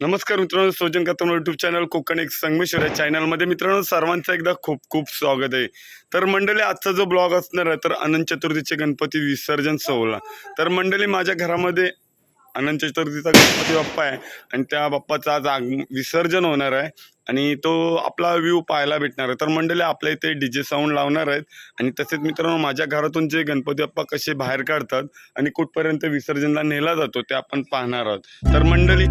नमस्कार मित्रांनो सोजन कथम युट्यूब चॅनल कोकण एक संगमेश्वर या चॅनलमध्ये मित्रांनो सर्वांचं एकदा खूप खूप स्वागत आहे. तर मंडळी आजचा जो ब्लॉग असणार आहे तर अनंत चतुर्थीचे गणपती विसर्जन सोहळा. तर मंडळी माझ्या घरामध्ये अनंत चतुर्थीचा गणपती बाप्पा आहे आणि त्या बाप्पाचं आज आग विसर्जन होणार आहे आणि तो आपला व्ह्यू पाहायला भेटणार आहे. तर मंडळी आपल्या इथे डी जे साऊंड लावणार आहेत आणि तसेच मित्रांनो माझ्या घरातून जे गणपती बाप्पा कसे बाहेर काढतात आणि कुठपर्यंत विसर्जनला नेला जातो ते आपण पाहणार आहोत. तर मंडळी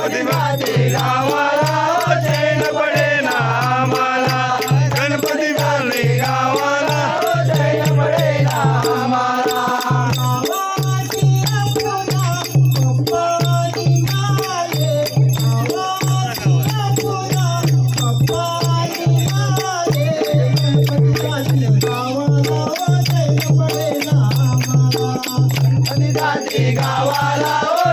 गणपती गावाला चैन पडे ना आम्हाला. गणपती वाले गावाला चैन पडे ना आम्हाला. गणपती गावाला ओ